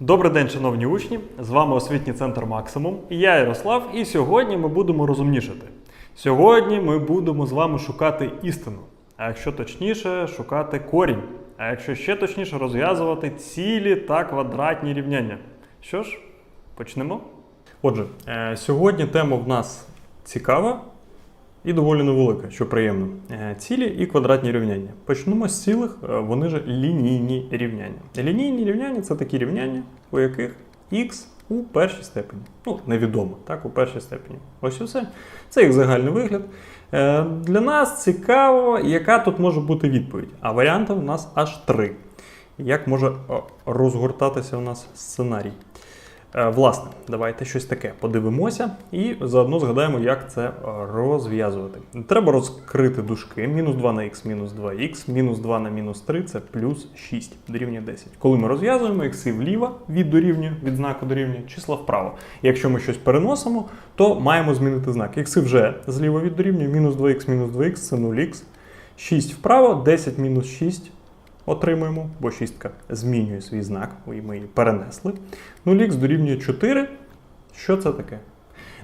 Добрий день, шановні учні! З вами освітній центр Максимум і я Ярослав. І сьогодні ми будемо розумнішати. Сьогодні ми будемо з вами шукати істину, а якщо точніше, шукати корінь. А якщо ще точніше, розв'язувати цілі та квадратні рівняння. Що ж, почнемо. Отже, е, сьогодні тема в нас цікава і доволі невелика, що приємно. Е, Цілі і квадратні рівняння. Почнемо з цілих, е, вони ж лінійні рівняння. Лінійні рівняння це такі рівняння, у яких х у першій степені. Ну, невідомо, так, у першій степені. Ось і все. Це їх загальний вигляд. Е, Для нас цікаво, яка тут може бути відповідь. А варіантів у нас аж три. Як може розгортатися у нас сценарій? Е, Власне, давайте щось таке подивимося і заодно згадаємо, як це е, розв'язувати. Треба розкрити дужки. Мінус 2 на х, мінус 2х, мінус 2 на мінус 3 це плюс 6 дорівнює 10. Коли ми розв'язуємо ікси вліво від дорівнює, від знаку дорівнює, числа вправо. Якщо ми щось переносимо, то маємо змінити знак. Ікси вже зліва від дорівнює, мінус 2х, мінус 2х це 0х. 6 вправо, 10 мінус 6 отримуємо, бо шістка змінює свій знак, і ми її перенесли. 0х дорівнює 4. Що це таке?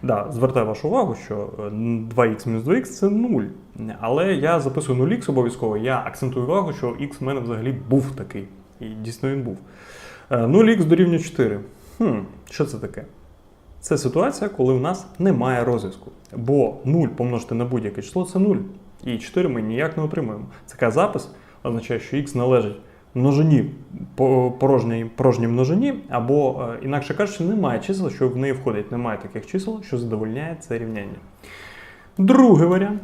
Да, звертаю вашу увагу, що е, 2х мінус 2х це 0. Але я записую 0х обов'язково, я акцентую увагу, що х в мене взагалі був такий. І дійсно він був. Е, 0х дорівнює 4. Хм, що це таке? Це ситуація, коли в нас немає розв'язку. Бо 0 помножити на будь-яке число це 0. І 4 ми ніяк не отримуємо. Це запис означає, що х належить множині порожній, порожній множині, або, е, інакше кажучи, немає чисел, що в неї входить. Немає таких чисел, що задовольняє це рівняння. Другий варіант.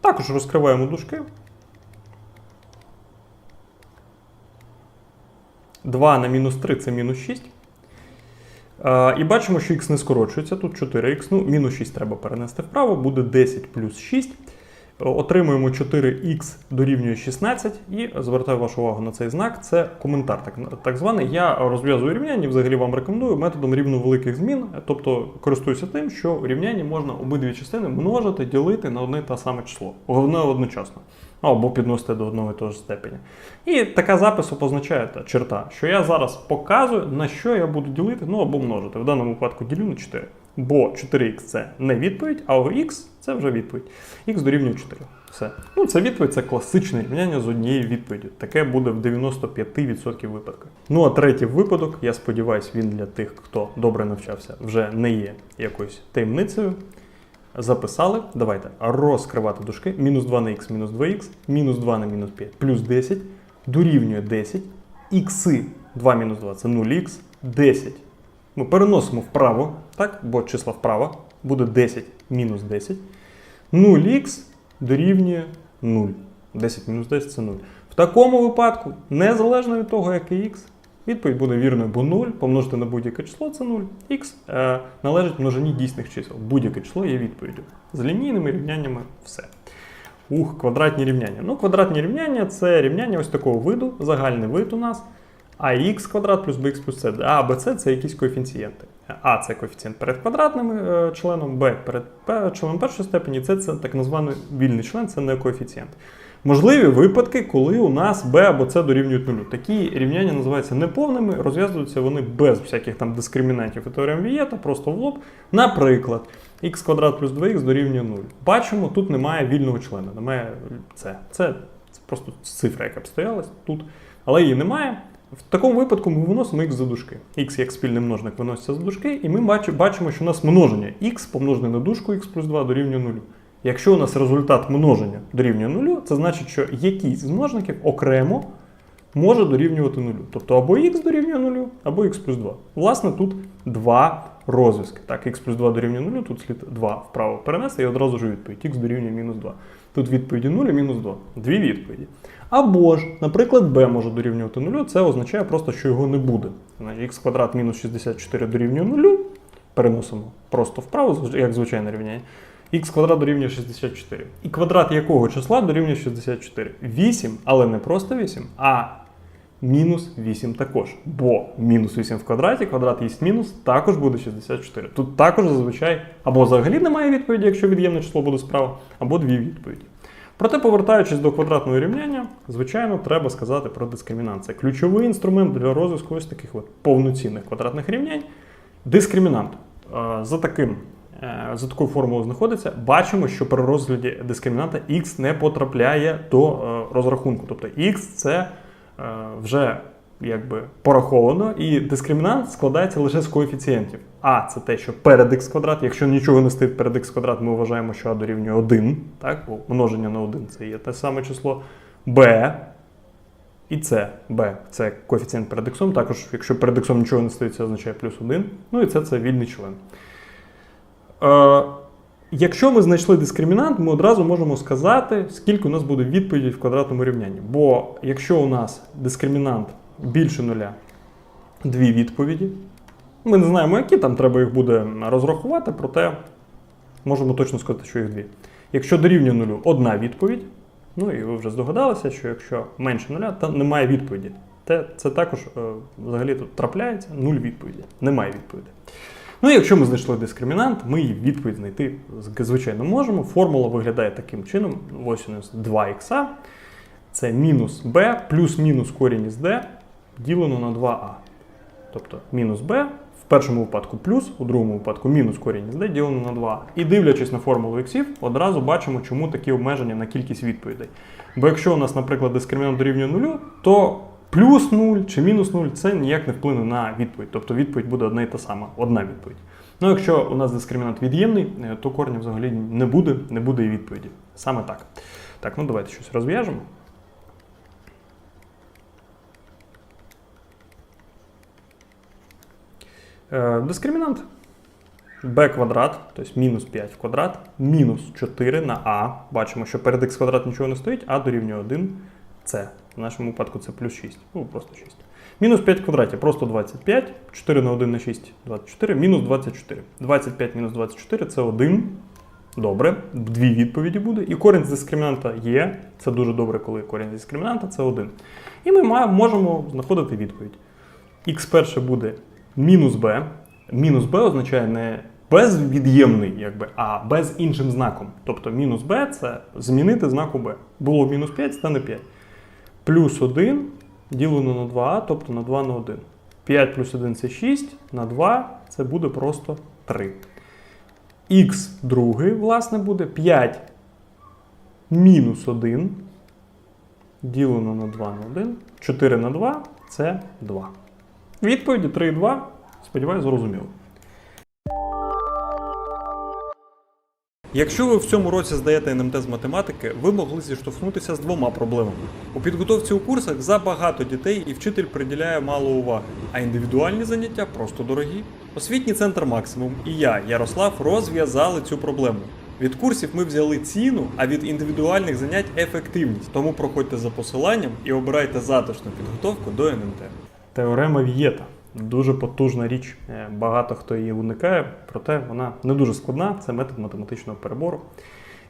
Також розкриваємо дужки. 2 на мінус 3 це мінус 6. І бачимо, що х не скорочується. Тут 4х, ну, мінус 6 треба перенести вправо, буде 10 плюс 6. Отримуємо 4х дорівнює 16 і звертаю вашу увагу на цей знак. Це коментар, так, так званий. Я розв'язую рівняння, взагалі вам рекомендую методом рівновеликих змін, тобто користуюся тим, що в рівнянні можна обидві частини множити, ділити на одне та саме число. Головне одночасно. Або підносити до одного і того ж степеня. І така запису позначає та черта, що я зараз показую, на що я буду ділити, ну або множити. В даному випадку ділю на 4. Бо 4х це не відповідь, а х це вже відповідь. Х дорівнює 4. Все. Ну, це відповідь, це класичне рівняння з однією відповіддю. Таке буде в 95% випадків. Ну а третій випадок, я сподіваюся, він для тих, хто добре навчався, вже не є якоюсь таємницею. Записали. Давайте розкривати дужки. Мінус 2 на х, мінус 2х, мінус 2 на мінус 5, плюс 10, дорівнює 10. Ікси 2 мінус 2 це 0х, 10. Ми переносимо вправо, так? бо числа вправо буде 10 мінус 10. 0х дорівнює 0. 10 мінус 10 це 0. В такому випадку, незалежно від того, який х, відповідь буде вірною, бо 0 помножити на будь-яке число це 0. Х е, належить множині дійсних чисел. Будь-яке число є відповіддю. З лінійними рівняннями все. Ух, квадратні рівняння. Ну, квадратні рівняння це рівняння ось такого виду, загальний вид у нас. А х квадрат плюс bx плюс c. А, b, c це якісь коефіцієнти. А це коефіцієнт перед квадратним е, членом, Б перед членом першої степені, це, це так званий вільний член, це не коефіцієнт. Можливі випадки, коли у нас b або c дорівнюють нулю. Такі рівняння називаються неповними, розв'язуються вони без всяких там дискримінантів і теорем Вієта, просто в лоб. Наприклад, х квадрат плюс 2х дорівнює 0. Бачимо, тут немає вільного члена, немає c. Це, це просто цифра, яка б стоялась тут, але її немає. В такому випадку ми виносимо х за дужки. х як спільний множник виноситься за дужки, і ми бачимо, що у нас множення х помножене на дужку х плюс 2 дорівнює 0. Якщо у нас результат множення дорівнює 0, це значить, що якийсь з множників окремо може дорівнювати 0. Тобто або х дорівнює 0, або х плюс 2. Власне, тут два розв'язки. Так, х плюс 2 дорівнює 0, тут слід 2 вправо перенести і одразу ж відповідь. х дорівнює мінус 2. Тут відповіді 0 і мінус 2. Дві відповіді. Або ж, наприклад, b може дорівнювати 0, це означає просто, що його не буде. Х квадрат мінус 64 дорівнює 0, переносимо просто вправо, як звичайне рівняння. х квадрат дорівнює 64. І квадрат якого числа дорівнює 64? 8, але не просто 8, а мінус 8 також. Бо мінус 8 в квадраті, квадрат є мінус, також буде 64. Тут також зазвичай або взагалі немає відповіді, якщо від'ємне число буде справа, або дві відповіді. Проте, повертаючись до квадратного рівняння, звичайно, треба сказати про дискримінант. Це ключовий інструмент для розв'язку ось таких от повноцінних квадратних рівнянь. Дискримінант. Е, За таким. е, За такою формулою знаходиться, бачимо, що при розгляді дискримінанта x не потрапляє до е, розрахунку. Тобто x це вже якби пораховано, і дискримінант складається лише з коефіцієнтів. А це те, що перед х квадрат. Якщо нічого не стоїть перед х квадрат, ми вважаємо, що а дорівнює 1. Так? Бо множення на 1 це є те саме число. b і c. b це коефіцієнт перед х. Також, якщо перед х нічого не стоїть, це означає плюс 1. Ну і це це вільний член. Е, Якщо ми знайшли дискримінант, ми одразу можемо сказати, скільки у нас буде відповідей в квадратному рівнянні. Бо якщо у нас дискримінант більше нуля, дві відповіді. Ми не знаємо, які там треба їх буде розрахувати, проте можемо точно сказати, що їх дві. Якщо дорівнює нулю одна відповідь, ну і ви вже здогадалися, що якщо менше нуля, то немає відповіді. Те, це також е, взагалі тут трапляється нуль відповіді. Немає відповіді. Ну якщо ми знайшли дискримінант, ми її відповідь знайти звичайно можемо. Формула виглядає таким чином: ось у нас 2х, це мінус b плюс-мінус корінь із d ділено на 2а. Тобто мінус b в першому випадку плюс, у другому випадку мінус корінь із d ділено на 2. І дивлячись на формулу іксів, одразу бачимо, чому такі обмеження на кількість відповідей. Бо якщо у нас, наприклад, дискримінант дорівнює нулю, то плюс 0 чи мінус 0 це ніяк не вплине на відповідь. Тобто відповідь буде одна і та сама, одна відповідь. Ну, якщо у нас дискримінант від'ємний, е, то корення взагалі не буде, не буде і відповіді. Саме так. Так, ну давайте щось розв'яжемо. Е, Дискримінант b квадрат, тобто мінус 5 в квадрат, мінус 4 на а. Бачимо, що перед х квадрат нічого не стоїть, а дорівнює 1 c. В нашому випадку це плюс 6. Ну, просто 6. Мінус 5 в квадраті просто 25. 4 на 1 на 6 24. Мінус 24. 25 мінус 24 це 1. Добре, дві відповіді буде. І корінь з дискримінанта є. Це дуже добре, коли корінь з дискримінанта це 1. І ми ма- можемо знаходити відповідь. Х перше буде мінус b. Мінус b означає не безвід'ємний, якби, а без іншим знаком. Тобто мінус b це змінити знаку b. Було мінус 5, стане 5. Плюс 1 ділено на 2а, тобто на 2 на 1. 5 плюс 1 це 6, на 2 це буде просто 3. Х другий, власне, буде 5 мінус 1 ділено на 2 на 1. 4 на 2 це 2. Відповіді 3 і 2. Сподіваюсь, зрозуміло. Якщо ви в цьому році здаєте НМТ з математики, ви могли зіштовхнутися з двома проблемами. У підготовці у курсах забагато дітей і вчитель приділяє мало уваги, а індивідуальні заняття просто дорогі. Освітній центр Максимум і я, Ярослав, розв'язали цю проблему. Від курсів ми взяли ціну, а від індивідуальних занять ефективність. Тому проходьте за посиланням і обирайте затишну підготовку до НМТ. Теорема Вієта. Дуже потужна річ. Е, Багато хто її уникає, проте вона не дуже складна. Це метод математичного перебору.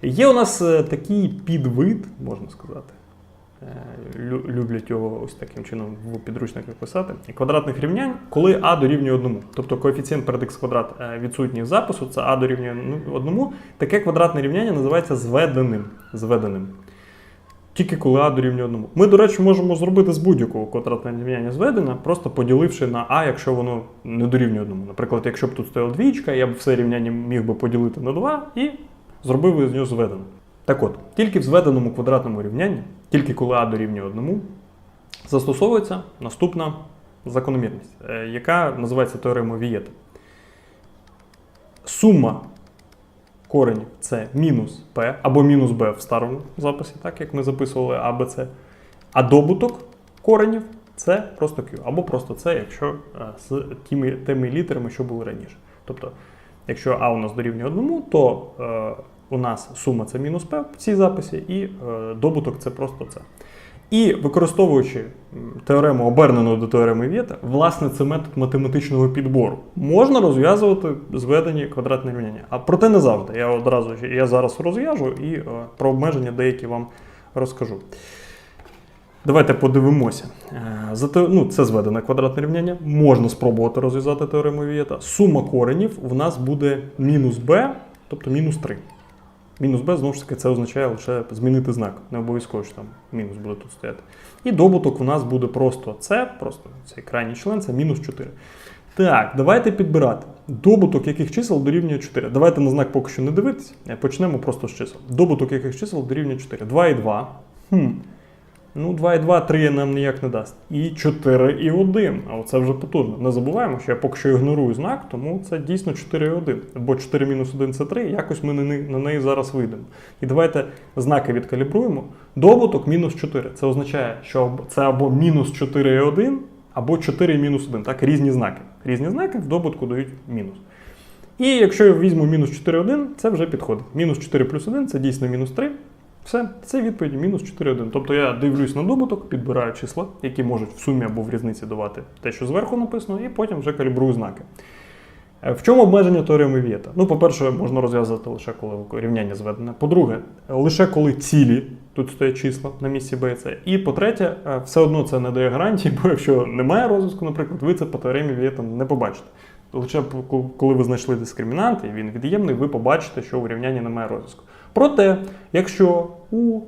Є у нас е, такий підвид, можна сказати. Е, Люблять його ось таким чином в підручниках писати. Квадратних рівнянь, коли а дорівнює одному. Тобто коефіцієнт перед х квадрат відсутній в запису, це а дорівнює ну, одному. Таке квадратне рівняння називається зведеним. зведеним. Тільки коли а дорівнює одному. Ми, до речі, можемо зробити з будь-якого квадратного рівняння зведення, просто поділивши на а, якщо воно не дорівнює одному. Наприклад, якщо б тут стояла двічка, я б все рівняння міг би поділити на 2 і зробив із нього зведене. Так от, тільки в зведеному квадратному рівнянні, тільки коли а дорівнює одному, застосовується наступна закономірність, е, яка називається теоремою Вієта. Сума коренів це мінус p або мінус b в старому записі, так як ми записували А, Б, С. А добуток коренів це просто Q, або просто С, якщо е, з тими, тими літерами, що були раніше. Тобто, якщо А у нас дорівнює одному, то е, у нас сума це мінус P в цій записі, і е, добуток це просто це. І використовуючи теорему обернену до теореми Вєта, власне, це метод математичного підбору. Можна розв'язувати зведені квадратні рівняння. А проте не завжди. Я одразу я зараз розв'яжу і е, про обмеження деякі вам розкажу. Давайте подивимося. Е, ну, це зведене квадратне рівняння. Можна спробувати розв'язати теорему Вієта. Сума коренів в нас буде мінус b, тобто мінус 3. Мінус Б, знову ж таки, це означає лише змінити знак. Не обов'язково, що там мінус буде тут стояти. І добуток у нас буде просто це, просто цей крайній член, це мінус 4. Так, давайте підбирати. Добуток яких чисел дорівнює 4. Давайте на знак поки що не дивитися. Почнемо просто з чисел. Добуток яких чисел дорівнює 4. 2 і 2. Хм. Ну, 2 і 2, 3 нам ніяк не дасть. І 4 і 1. А оце вже потужно. Не забуваємо, що я поки що ігнорую знак, тому це дійсно 4 і 1. Бо 4 мінус 1 це 3, якось ми на неї, зараз вийдемо. І давайте знаки відкалібруємо. Добуток мінус 4. Це означає, що це або мінус 4 і 1, або 4 і мінус 1. Так, різні знаки. Різні знаки в добутку дають мінус. І якщо я візьму мінус 4, 1, це вже підходить. Мінус 4 плюс 1 це дійсно мінус 3. Все, це відповідь мінус 4,1. Тобто я дивлюсь на добуток, підбираю числа, які можуть в сумі або в різниці давати те, що зверху написано, і потім вже калібрую знаки. Е, В чому обмеження теореми Вієта? Ну, по-перше, можна розв'язати лише коли рівняння зведене. По-друге, лише коли цілі, тут стоять числа на місці Б і. І по-третє, е, все одно це не дає гарантії, бо якщо немає розв'язку, наприклад, ви це по теоремі Вієта не побачите. Лише коли ви знайшли дискримінант, і він від'ємний, ви побачите, що у рівнянні немає розв'язку. Проте, якщо у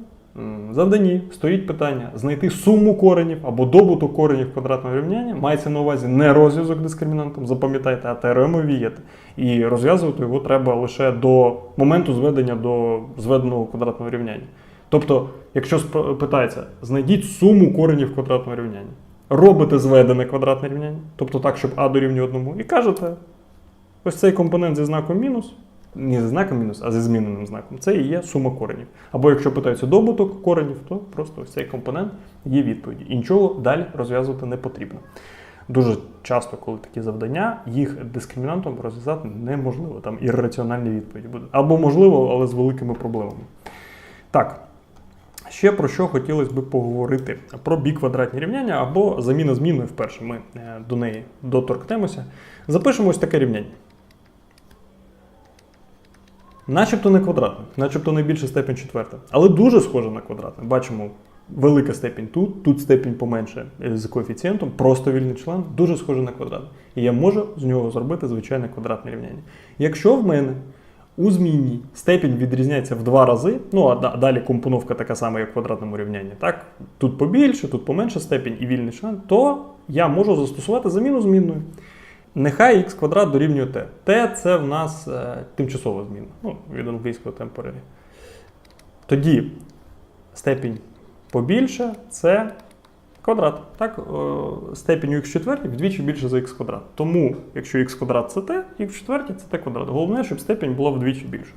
завданні стоїть питання знайти суму коренів або добуток коренів квадратного рівняння, мається на увазі не розв'язок дискримінантом, запам'ятайте, а теорему Вієта. І розв'язувати його треба лише до моменту зведення до зведеного квадратного рівняння. Тобто, якщо питається, знайдіть суму коренів квадратного рівняння. Робите зведене квадратне рівняння, тобто так, щоб а дорівнює одному, і кажете, ось цей компонент зі знаком мінус, не зі знаком мінус, а зі зміненим знаком, це і є сума коренів. Або якщо питаються добуток коренів, то просто ось цей компонент є відповіді. І нічого далі розв'язувати не потрібно. Дуже часто, коли такі завдання, їх дискримінантом розв'язати неможливо. Там ірраціональні відповіді будуть. Або можливо, але з великими проблемами. Так. Ще про що хотілося би поговорити? Про біквадратні рівняння або заміна зміною вперше. Ми е, до неї доторкнемося. Запишемо ось таке рівняння. Начебто не квадратне, начебто найбільша степень четверта, але дуже схоже на квадратне. Бачимо велика степень тут, тут степень поменше е, з коефіцієнтом, просто вільний член, дуже схоже на квадратне. І я можу з нього зробити звичайне квадратне рівняння. Якщо в мене у змінній степінь відрізняється в два рази, ну а далі компоновка така сама, як в квадратному рівнянні, так? Тут побільше, тут поменше степінь і вільний член, то я можу застосувати заміну змінною. Нехай х квадрат дорівнює t. t це в нас е, тимчасова зміна, ну, від англійського temporary. Тоді степінь побільше це квадрат. Так, е, степінь у х четвертій вдвічі більше за х квадрат. Тому, якщо х квадрат це t, х четвертій це t квадрат. Головне, щоб степінь була вдвічі більше.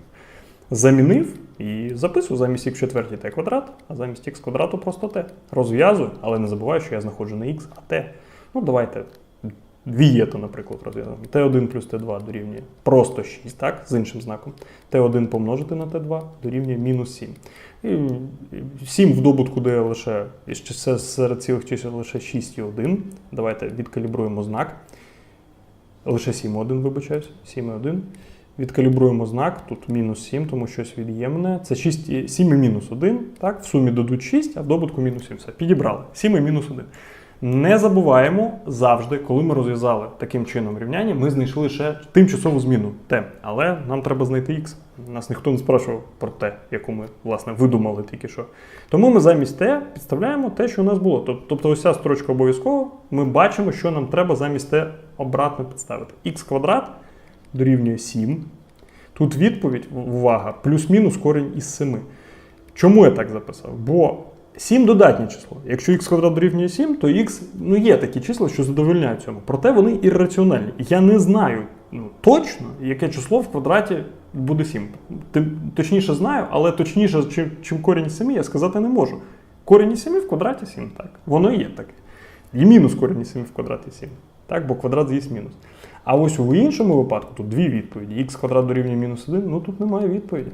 Замінив і записую замість х четвертій t квадрат, а замість х квадрату просто t. Розв'язую, але не забуваю, що я знаходжу не х, а t. Ну, давайте Вієта, наприклад, розв'язуємо. Т1 плюс Т2 дорівнює просто 6, так, з іншим знаком. Т1 помножити на Т2 дорівнює мінус 7. І 7 в добутку дає лише, серед цілих чисел лише 6 і 1. Давайте відкалібруємо знак. Лише 7 і 1, вибачаюсь, 7 і 1. Відкалібруємо знак, тут мінус 7, тому щось від'ємне. Це 6, 7 і мінус 1. Так, в сумі дадуть 6, а в добутку мінус 7. Все, підібрали. 7 і мінус 1. Не забуваємо завжди, коли ми розв'язали таким чином рівняння, ми знайшли лише тимчасову зміну t. Але нам треба знайти x. Нас ніхто не спрашував про t, яку ми власне видумали тільки що. Тому ми замість t підставляємо те, що у нас було. Тобто, ось ця строчка обов'язково. Ми бачимо, що нам треба замість t обратно підставити. x квадрат дорівнює 7. Тут відповідь, увага, плюс-мінус корінь із 7. Чому я так записав? Бо 7 додатнє число. Якщо х квадрат дорівнює 7, то х ну, є такі числа, що задовольняють цьому. Проте вони ірраціональні. Я не знаю ну, точно, яке число в квадраті буде 7. Тим, точніше знаю, але точніше, чим, чим корінь 7, я сказати не можу. Корінь із 7 в квадраті 7, так. Воно є таке. І мінус корінь із 7 в квадраті 7. Так, бо квадрат з'їсть мінус. А ось у іншому випадку тут дві відповіді. х квадрат дорівнює мінус 1, ну тут немає відповіді.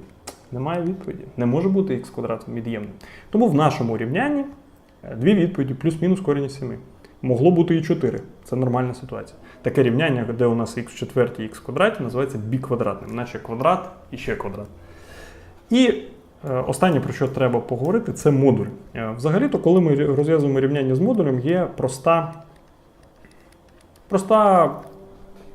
Немає відповіді. Не може бути х квадрат від'ємним. Тому в нашому рівнянні е, дві відповіді плюс-мінус корінь із 7. Могло бути і 4. Це нормальна ситуація. Таке рівняння, де у нас х в і х квадраті, називається біквадратним, наче квадрат і ще квадрат. І е, останнє, про що треба поговорити, це модуль. Е, Взагалі-то, коли ми розв'язуємо рівняння з модулем, є проста, проста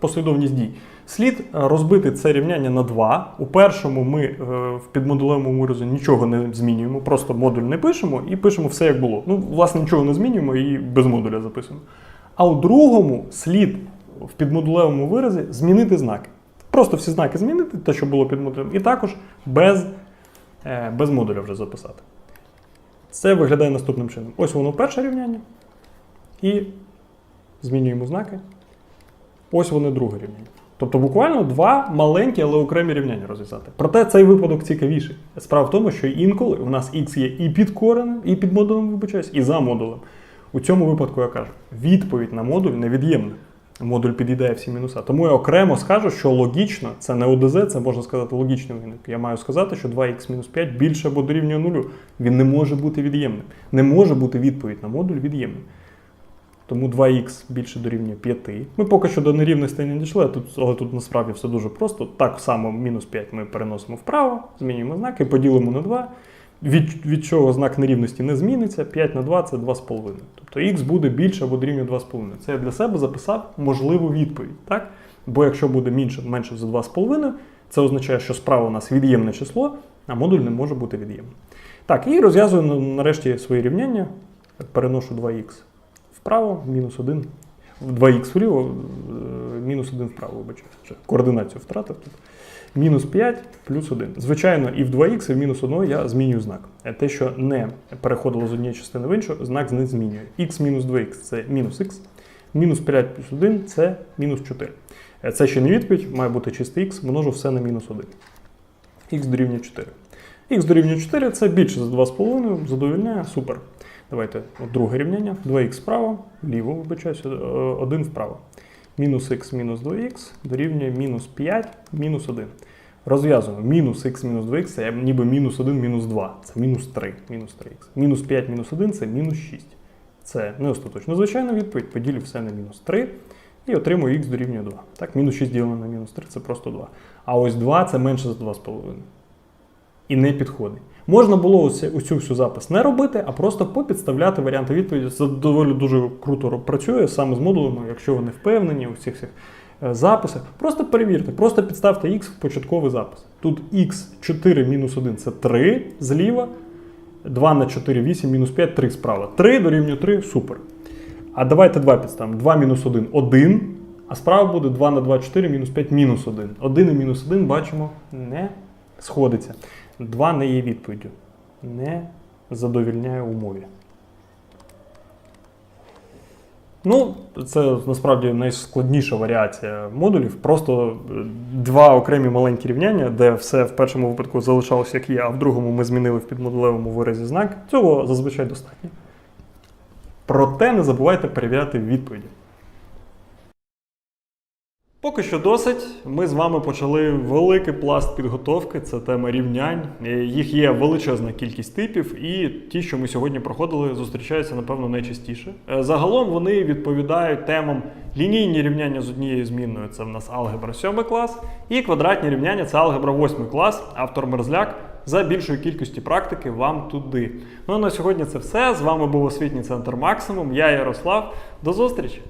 послідовність дій. Слід е, розбити це рівняння на два. У першому ми е, в підмодулевому виразі нічого не змінюємо, просто модуль не пишемо і пишемо все як було. Ну, власне, нічого не змінюємо і без модуля записуємо. А у другому слід в підмодулевому виразі змінити знаки. Просто всі знаки змінити, те, що було під модулем, і також без, е, без модуля вже записати. Це виглядає наступним чином. Ось воно перше рівняння. І змінюємо знаки. Ось вони друге рівняння. Тобто буквально два маленькі, але окремі рівняння розв'язати. Проте цей випадок цікавіший. Справа в тому, що інколи в нас x є і під коренем, і під модулем, вибачаюсь, і за модулем. У цьому випадку я кажу, відповідь на модуль невід'ємна. Модуль під'їдає всі мінуса. Тому я окремо скажу, що логічно, це не ОДЗ, це можна сказати логічний виник. Я маю сказати, що 2х-5 більше або дорівнює нулю. Він не може бути від'ємним. Не може бути відповідь на модуль від'ємним. Тому 2х більше дорівнює 5. Ми поки що до нерівностей не дійшли, тут, але тут насправді все дуже просто. Так само мінус 5 ми переносимо вправо, змінюємо знаки, поділимо на 2. Від, від чого знак нерівності не зміниться, 5 на 2 це 2,5. Тобто х буде більше або дорівнює 2,5. Це я для себе записав можливу відповідь. Так? Бо якщо буде менше, менше за 2,5, це означає, що справа у нас від'ємне число, а модуль не може бути від'ємним. Так, і розв'язую нарешті свої рівняння. Переношу 2х вправо, мінус 1. 2х вліво, е, мінус 1 вправо, вибачаю. Ще Координацію втратив тут. Мінус 5 плюс 1. Звичайно, і в 2х, і в мінус 1 я змінюю знак. Е, Те, що не переходило з однієї частини в іншу, знак не змінює. х мінус 2х це мінус х. Мінус 5 плюс 1 це мінус 4. Е, Це ще не відповідь, має бути чистий х, множу все на мінус 1. х дорівнює 4. х дорівнює 4 це більше за 2,5, задовільняє, супер. Давайте от друге рівняння. 2х вправо, вліво, вибачаюся, 1 вправо. Мінус х мінус 2х дорівнює мінус 5 мінус 1. Розв'язуємо. Мінус х мінус 2х це ніби мінус 1 мінус 2. Це мінус 3. Мінус 3х. Мінус 5 мінус 1 це мінус 6. Це не остаточно. Звичайно, відповідь. Поділю все на мінус 3 і отримую х дорівнює 2. Так, мінус 6 ділено на мінус 3 це просто 2. А ось 2 це менше за 2,5 і не підходить. Можна було цю всю запис не робити, а просто попідставляти варіанти відповіді. Це доволі дуже круто працює саме з модулями, якщо ви не впевнені у всіх цих е, записах. Просто перевірте, просто підставте x в початковий запис. Тут x 4 мінус 1 це 3 зліва, 2 на 4 8 мінус 5 3 справа. 3 дорівнює 3 супер. А давайте 2 підставимо. 2 мінус 1 1. А справа буде 2 на 2 4 мінус 5 мінус 1. 1 і мінус 1 бачимо не сходиться. 2 не є відповіддю. Не задовільняє умові. Ну, це насправді найскладніша варіація модулів. Просто е, два окремі маленькі рівняння, де все в першому випадку залишалося як є, а в другому ми змінили в підмодулевому виразі знак. Цього зазвичай достатньо. Проте не забувайте перевіряти відповіді. Поки що досить. Ми з вами почали великий пласт підготовки. Це тема рівнянь. Е, Їх є величезна кількість типів, і ті, що ми сьогодні проходили, зустрічаються, напевно, найчастіше. Е, Загалом вони відповідають темам лінійні рівняння з однією змінною. Це в нас алгебра 7 клас, і квадратні рівняння це алгебра 8 клас, автор Мерзляк. За більшої кількості практики вам туди. Ну а на сьогодні це все. З вами був освітній центр Максимум. Я Ярослав. До зустрічі!